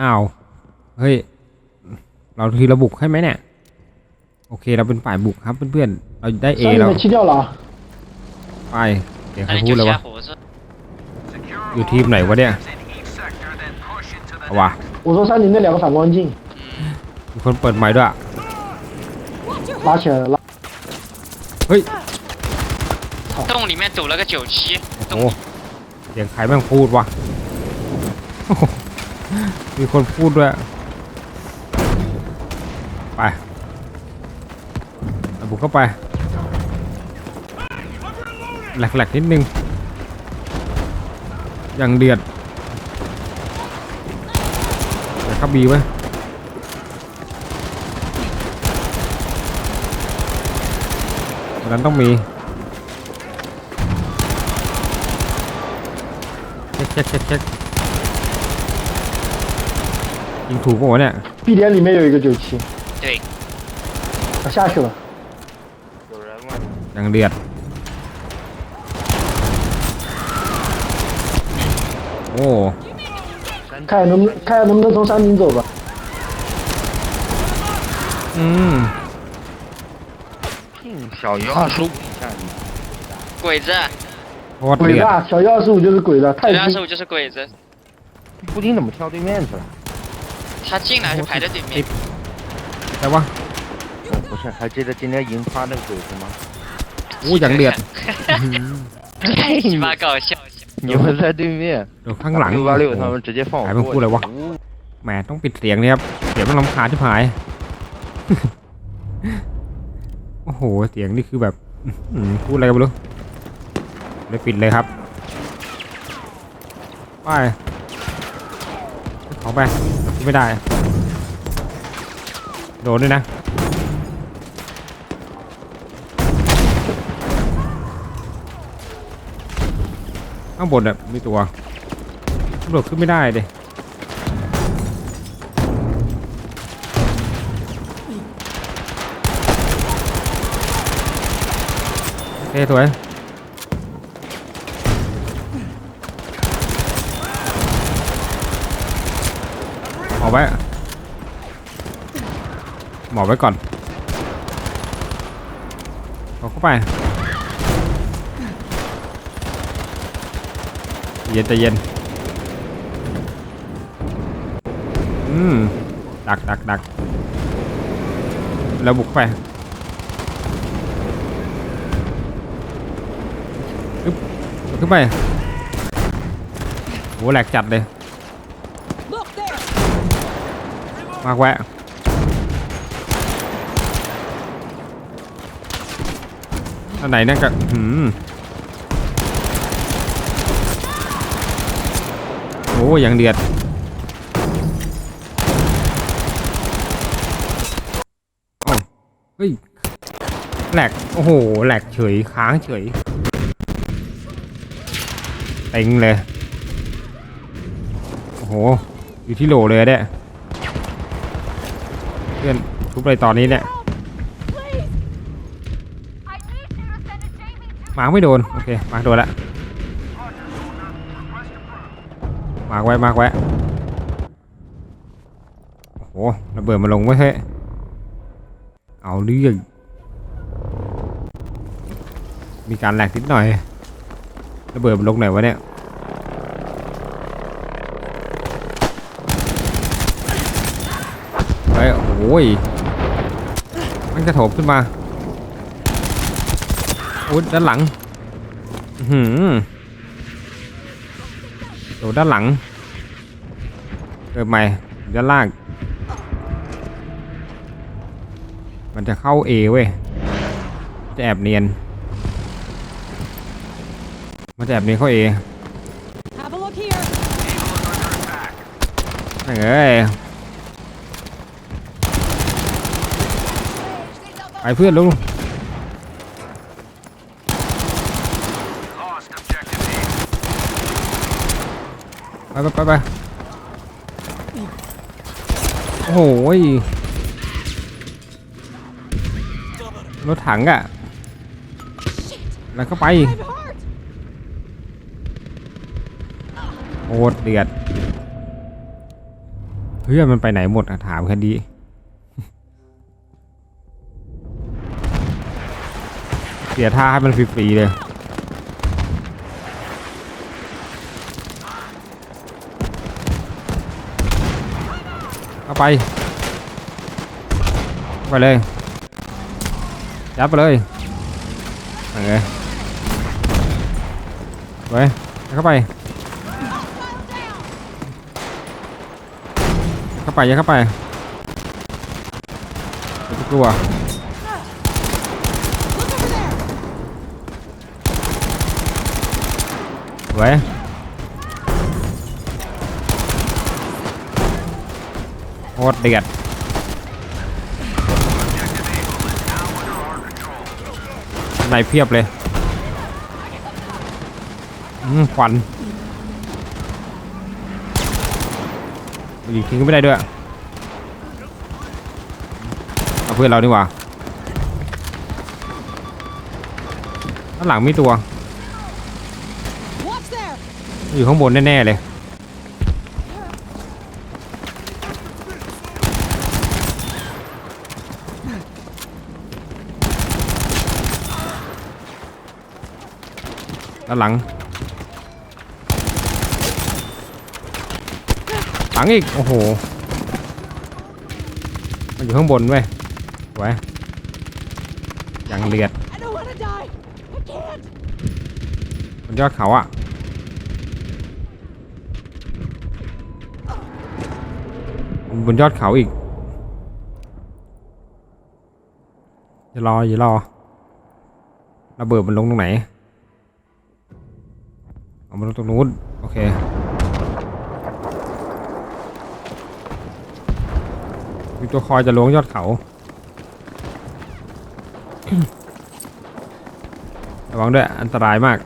อ้าว เฮ้ย เราทีเราบุกใช่ไหมเนี่ย โอเค เราเป็นฝ่ายบุกครับเพื่อนๆ เราได้เอ 山里 แล้ว 面弃掉了啊！ ไป เดี๋ยวใคร 那你 พูด 救 เลยวะ 下火是 อยู่ทีมไหนวะเนี่ยเอาวะ 我说山里那两个反光镜 มีคนเปิดไมค์ด้วยอะ 拉起来了，拉。 เฮ้ย 洞里面堵了个九七， โอ้โหเสียงใครแม่งพูดวะโอ้โห มีคนพูดด้วย ไปบุกเข้าไปแหลกๆนิดนึง อย่างเดือดเดี๋ยวเข้าบีไว้วันนั้นต้องมีเช็คเช็คเช็ค 主播呢 b 点里面有一个九七。对。我下去了。有人吗？两个裂。了哦。看看能不能看看能不能从山顶走吧。嗯。小于二十五鬼子。鬼子小于二十五就是鬼子太原二十五就是鬼子。布丁怎么跳对面去了？他进来就排在对面， แต่ว่า 我不是，还记得今天赢他那个鬼子吗？ โอ้อย่างเดือด 太鸡巴搞笑。你们在对面， เดี๋ยวข้างหลัง 六八六他们直接放还我过去没过来哇。แหมต้องปิดเสียงเนี่ยครับ เสียงมันลำคาญที่ผาย โอ้โห เสียงนี่คือแบบอื้อหือพูดอะไรกันไม่รู้เลยปิดเลยครับ ไป ขอไปไม่ได้ โดนด้วยนะ ข้างบนอะมีตัวตำรวจขึ้นไม่ได้เดยโอเคสวย มอบไว้หมอบไว้ก่อนเอาเข้าไปเย็นใจเย็นอืมดักดักดักแล้วบุกไปอึ๊บขึ้นไปโหแหลกจัดเลย มาแวะอันไหนนั่นก็หืมโอ้ยังเดือดเอ้เฮ้ยแหลก โอ้โห แหลกเฉย ค้างเฉยเต็งเลย โอ้โห อยู่ที่โหลเลยเนี่ย พื่อนทุบอะไรตอนนี้เนี่ยมาไม่โดน โอเคมาโดนละมากไว้มากไว้โอ้โหระเบิดมาลงไว้เฮ้ยเอาเรื่องมีการแหลกนิดหน่อยระเบิดมันลงไหนวะเนี่ย เฮ้ย โอ้ยมันกระโถบขึ้นมาโอ้ยด้านหลังอื้อหือโดดด้านหลังเกิดใหม่ด้านล่าง มันจะเข้า A เว้ยจะแอบเนียน มันจะแอบเนียนเข้า A Have a look here. แม่งเอ้ย ไปเพื่อนลุงไปไปไปไปโอ้โหรถถังอะแล้วก็ไปโคตรเดือดเพื่อนมันไปไหนหมดอะถามแค่นี้ เสียท่าให้มันฟรีๆเลยเข้าไป ไปเลย ยัดไปเลยโอเคไปเข้าไป เข้าไปยัดเข้าไปกลัว Look over there. ไว้โคตรเดือดในเพียบเลยอืมควันยิงทิ้งก็ไม่ได้ด้วยเอาเพื่อนเราดีกว่าด้านหลังมีตัว อยู่ข้างบนแน่ ๆ เลย ด้านหลัง หลังอีก โอ้โห มันอยู่ข้างบนเว้ยไว้ยังเลียด I don't want to die. I can't. บนยอดเขาอะ บนยอดเขาอีกอย่ารออย่ารอระเบิดมันลงตรงไหนเอามันลงตรงนู้นโอเคมีตัวคอยจะลงยอดเขาระวังด้วยอันตรายมาก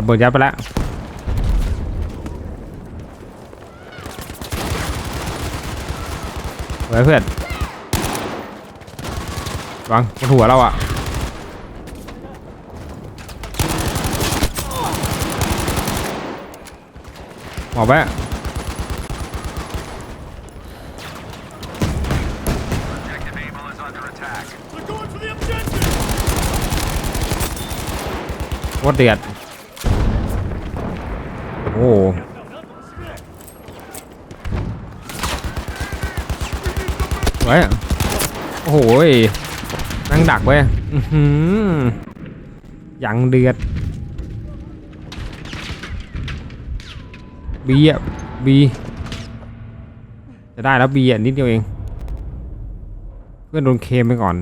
ระเบิดยัดไปแล้วเฮ้ยเพื่อนวางบนหัวเราอะหมอบแวะโคตรเดือด โอ้ไว้อะโอ้โหยนั่งดักไว้อยังเดือด บีอะบี จะได้แล้วบีอะนิดเดียวเอง เพื่อนโดนเคมไปก่อน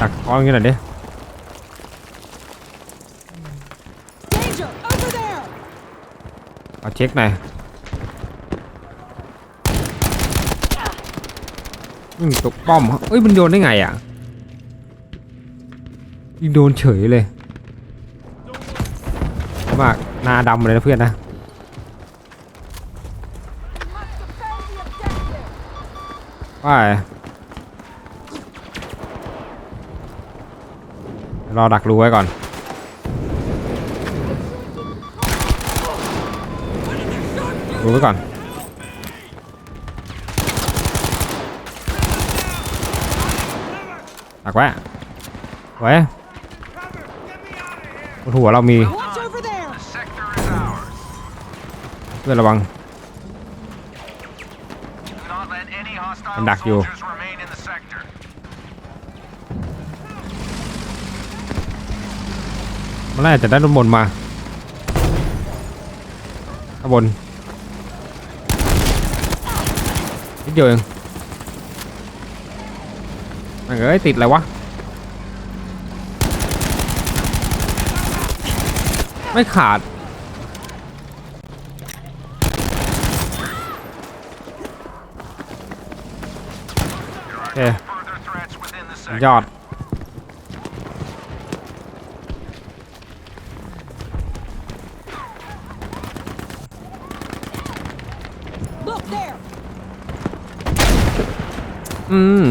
ดักคออย่างนี้หน่อยดิ Danger. Over there. เอาเช็คหน่อยอืมตกป้อมเอ้ยมันโยนได้ไงอะยิงโดนเฉยเลยมากหน้าดำเลยนะเพื่อนนะว่าไงรอดักรูไว้ก่อน ดูไว้ก่อนดักไว้ไว้บนหัวเรามี Watch over there. เพื่อนระวังมันดักอยู่มันน่าจะได้ด้านบนมาข้างบนนิด เดียวเองมันเอ้ยติดอะไรวะ ไม่ขาด โอเค ยอด Look there. อืม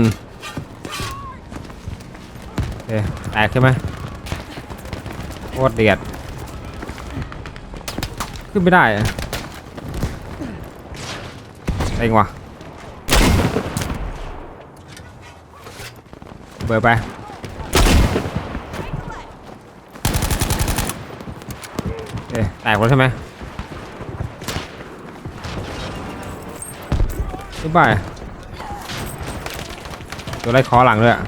เคแตกใช่ไหมโคตรเดือด ขึ้นไม่ได้อะเต็งวะเบิดไปโอเคแตกแล้วใช่ไหมขึ้นไป ตัวไล่คอหลังด้วยอะ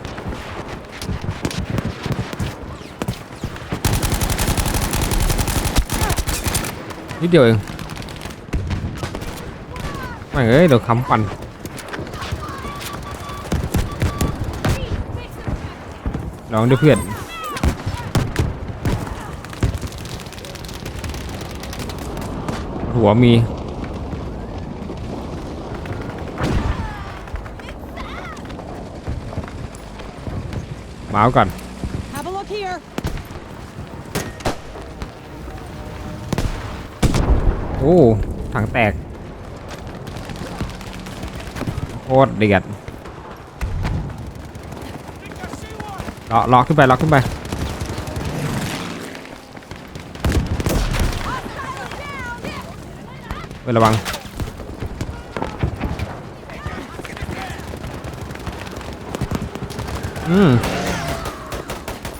นิดเดียวเองไม่เอ้ยเดี๋ยวคำฟันลองด้วยเพื่อนหัวมี มาเอาก่อน Have a look here. โอ้ถังแตก โคตรเดือดเลาะเลาะขึ้นไปเลาะขึ้นไป เว้ยระวัง อืม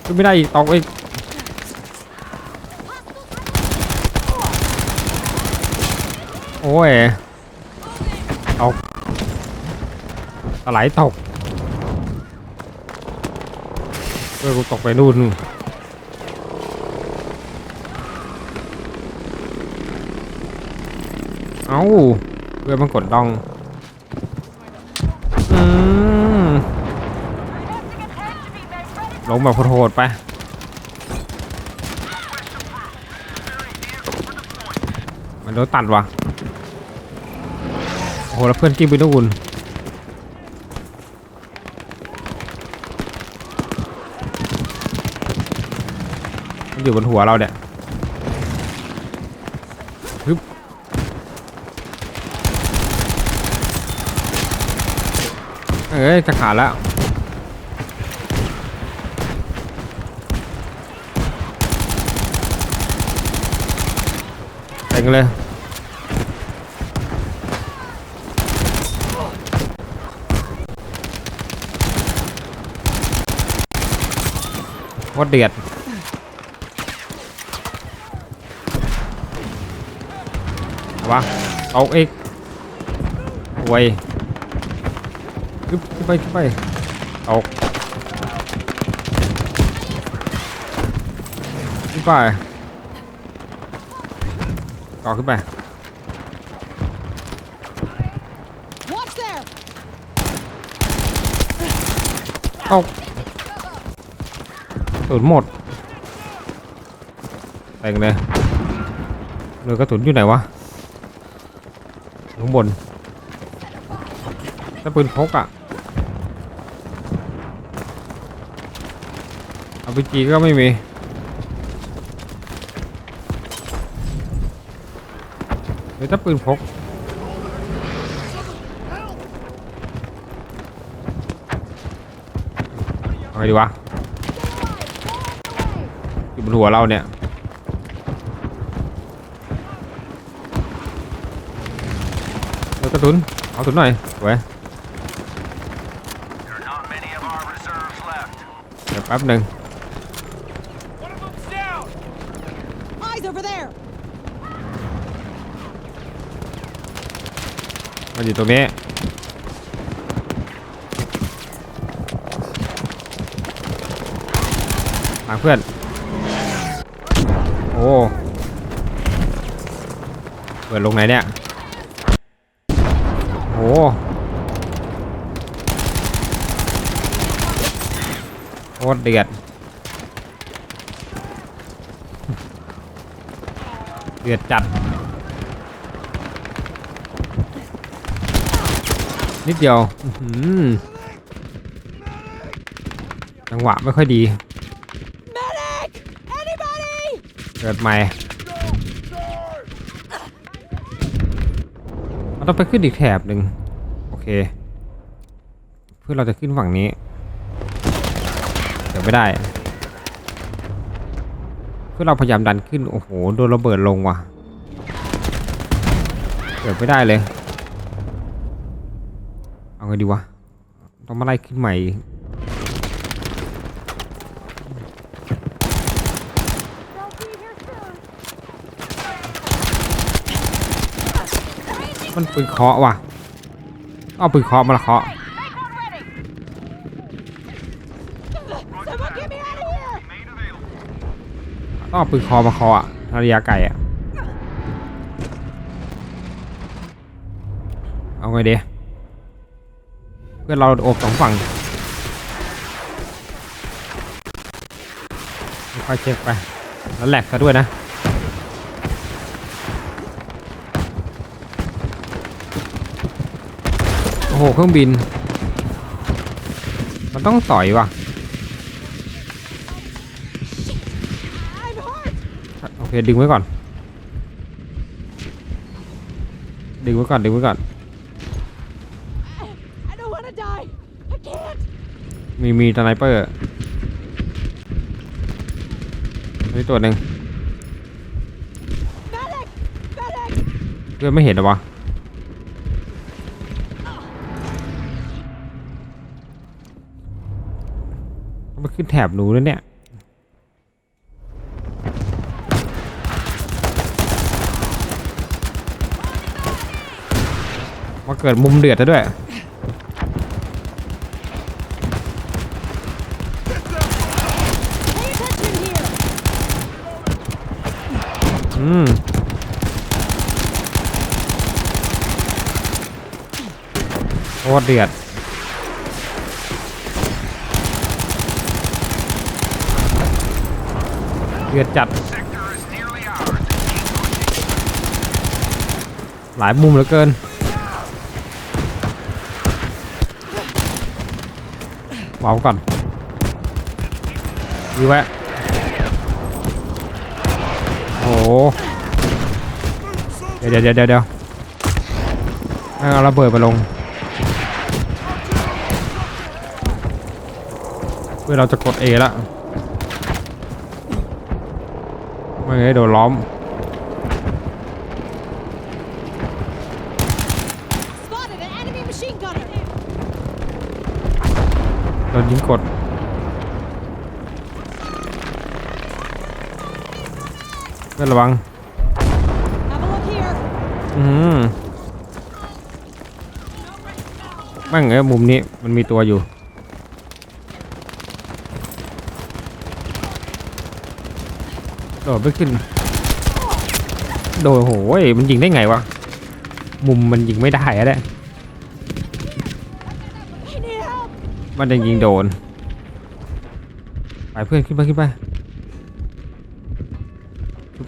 ขึ้นไม่ได้อีกตกอีกโอ้ยตกสไลตกเออกูตกไปนู่นนู่นเอ้าเพื่อนมันกดดองอืม ลงแบบโหดๆไปมันโดนตัดว่ะโอ้โหแล้วเพื่อนกิ้งไปนู่นมันอยู่บนหัวเราเนี่ยฮึบเอ้ยจะขาดแล้ว เต็งเลยโคตรเดือดวะเอาอีกโวยขึ้นไปขึ้นไปเอาขึ้นไป ต่อขึ้นไป Watch there. เอาตุนหมดแต่งเลยเรือกระสุนอยู่ไหนวะข้างบนถ้าปืนพกอะเอาไปจีก็ไม่มี หรือถ้าปืนพกเอาไงดีวะอยู่บนหัวเราเนี่ยเดี๋ยวกระสุนเอากระสุนหน่อยไว้ยเดี๋ยวแป๊บหนึ่ง Eyes over there. มันอยู่ตรงนี้มาเพื่อน โอ้เปิดลงไหนเนี่ย โอ้โคตรเดือด เดือดจัด นิดเดียวอื้อหือจังหวะไม่ค่อยดี Medic! Anybody? เกิดใหม่เราต้องไปขึ้นอีกแถบหนึ่งโอเค เพื่อเราจะขึ้นฝั่งนี้กิดไม่ได้คือเราพยายามดันขึ้น โอ้โห โดนระเบิดลงว่ะ เกิดไม่ได้เลย เอาไงดีวะ ต้องมาไล่ขึ้นใหม่ มันปืนเคาะว่ะ เอาปืนเคาะมาละเคาะต้องเอาปืนคอมาเคออะระยะไกลอะเอาไงดี เพื่อนเราโอบสองฝั่งค่อยเช็คไป แล้วแหลกซะด้วยนะโอ้โหเครื่องบิน มันต้องต่อยว่ะโอเคดึงไว้ก่อน ดึงไว้ก่อนดึงไว้ก่อน I don't want to die! I can't! มีมีสไนเปอร์นี่ตัวหนึ่งเพื่อนไม่เห็นหรอวะมันขึ้นแถบหนูแล้วเนี่ยมาเกิดมุมเดือดซะด้วย อืมโคตรเดือดเดือดจัด หลายมุมเหลือเกินวางก่อนดูไว้ โอ้โหเดี๋ยวเดี๋ยวเดี๋ยวเดี๋ยวให้เอาระเบิดมาลง เพื่อเราจะกด A แล้วไม่งั้นโดนล้อม Spotted an enemy machine gunner! โดนยิงกด เพื่อนระวัง Have a look here! อืมแม่งเอ้ยมุมนี้มันมีตัวอยู่ โดดไม่ขึ้น โดดโหยมันยิงได้ไงวะ มุมมันยิงไม่ได้อะเนี่ย I need help! มันยังยิงโดน ไปเพื่อนขึ้นไปขึ้นไปชุบ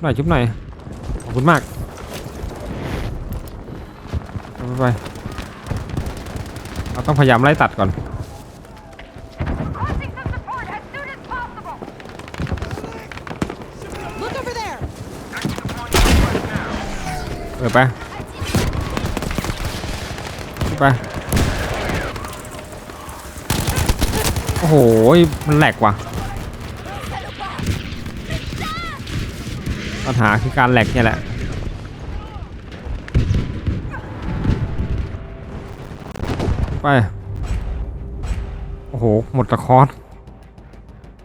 หน่อยชุบหน่อยขอบคุณมากไปไปเราต้องพยายามไล่ตัดก่อนเปิดไปไปโอ้โหมันแหลกว่ะ ปัญหาคือการแหลกเนี่ยแหละไป โอ้โห หมดตะคอส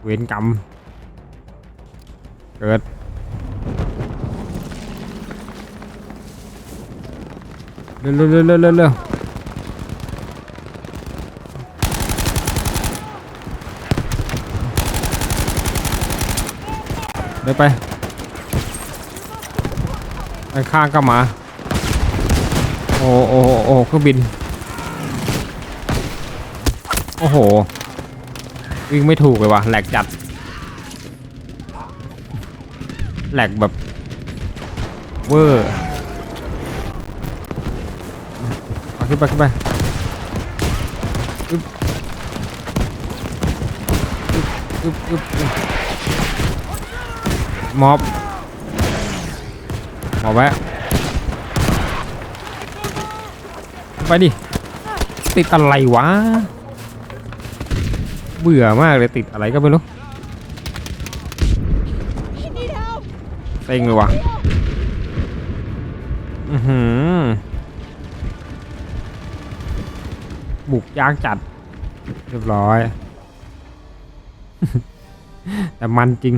เวรกรรม เกิด เร็วเร็วเร็วเร็วเร็วเร็วเดินไป ไปข้างก็มา โอ้โอ้โอ้เครื่องบิน โอ้โห วิ่งไม่ถูกเลยว่ะแหลกจัด แหลกแบบ เวอร์เอาขึ้นไปขึ้นไปอึ๊บอึ๊บอึ๊บอึ๊บมอบ มอบแวะไปดิ ติดอะไรวะ เบื่อมากเลยติดอะไรก็ไม่รู้เซ็งเลยว่ะอือหือ บุกยากจัด เรียบร้อย แต่มันจริง